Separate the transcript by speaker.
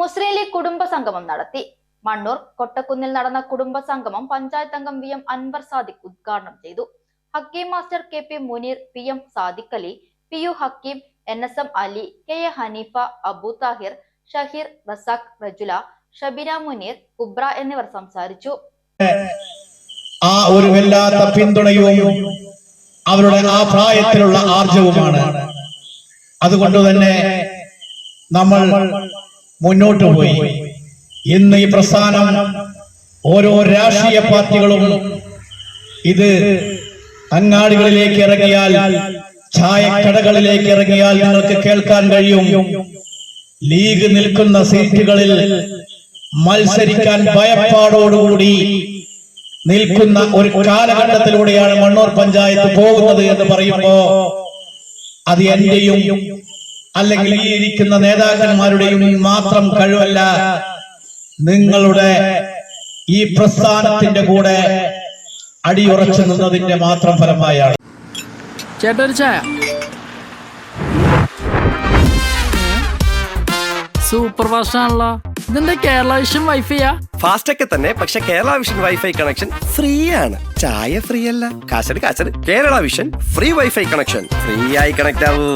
Speaker 1: മുസ്ലിം league കുടുംബ സംഗമം നടത്തി. മണ്ണൂർ കൊട്ടക്കുന്നിൽ നടന്ന കുടുംബ സംഗമം പഞ്ചായത്ത് അംഗം വി എം അൻവർ സാദിഖ് ഉദ്ഘാടനം ചെയ്തു. Hakeem master K P Muneer P M Sadiq Ali P U Hakeem N S M Ali K A Haneefa Abu Thahir Shaheer Razak Rajula Shabina Muneer Kubra എന്നിവർ സംസാരിച്ചു.
Speaker 2: ആ ഒരു വല്ലാത്ത പിന്തുണയും അവരുടെ ആ പ്രായത്തിലുള്ള ആർജവുമാണ്. അതുകൊണ്ട് തന്നെ നമ്മൾ മുന്നോട്ട് പോയി. ഇന്ന് ഈ പ്രസ്ഥാനം ഓരോ രാഷ്ട്രീയ പാർട്ടികളും ഇത് അങ്ങാടികളിലേക്ക് ഇറങ്ങിയാൽ ചായക്കടകളിലേക്ക് ഇറങ്ങിയാൽ നിങ്ങൾക്ക് കേൾക്കാൻ കഴിയും. ലീഗ് നിൽക്കുന്ന സീറ്റുകളിൽ മത്സരിക്കാൻ ഭയപ്പാടോടുകൂടി നിൽക്കുന്ന ഒരു കാലഘട്ടത്തിലൂടെയാണ് മണ്ണൂർ പഞ്ചായത്ത് പോകുന്നത് എന്ന് പറയുമ്പോ അത് എന്റെയും അല്ലെങ്കിൽ ഈ ഇരിക്കുന്ന നേതാക്കന്മാരുടെയും മാത്രം കഴിവല്ല നിങ്ങളുടെ ഈ പ്രസ്ഥാനത്തിന്റെ കൂടെ അടിയുറച്ചു നിന്നതിന്റെ മാത്രം ഫലമായാണ്.
Speaker 3: ചേട്ടാ ചായ സൂപ്പർ ഫാസ്റ്റ് ആണല്ലോ ഇതെന്താ കേരള വിഷൻ വൈഫൈയാ?
Speaker 4: ഫാസ്റ്റ് ഒക്കെ തന്നെ പക്ഷെ Kerala vision wifi connection free ആണ് ചായ ഫ്രീ അല്ല കാശട് കാശട് Kerala vision free wifi connection free ആയി കണക്ട് ആവൂ